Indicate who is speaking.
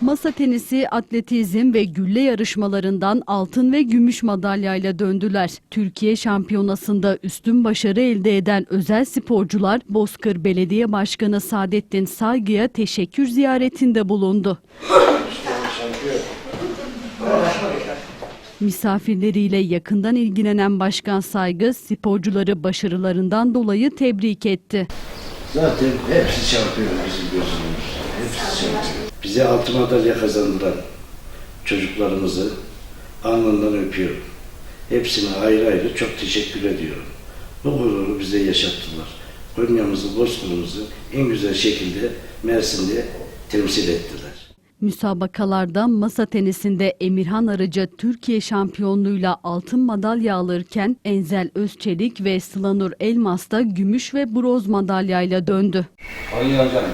Speaker 1: Masa tenisi, atletizm ve gülle yarışmalarından altın ve gümüş madalyayla döndüler. Türkiye şampiyonasında üstün başarı elde eden özel sporcular Bozkır Belediye Başkanı Saadettin Saygı'ya teşekkür ziyaretinde bulundu. Misafirleriyle yakından ilgilenen Başkan Saygı sporcuları başarılarından dolayı tebrik etti.
Speaker 2: Zaten hepsi şampiyon bizim gözümüzde. Bize altın madalya kazandıran çocuklarımızı alnından öpüyorum. Hepsine ayrı ayrı çok teşekkür ediyorum. Bu gururu bize yaşattılar. Konya'mızı, Bozkır'ımızı en güzel şekilde Mersin'de temsil ettiler.
Speaker 1: Müsabakalarda masa tenisinde Emirhan Arıca Türkiye şampiyonluğuyla altın madalya alırken Enzel Özçelik ve Sılanur Elmas da gümüş ve bronz madalyayla döndü.
Speaker 3: Konya hocam.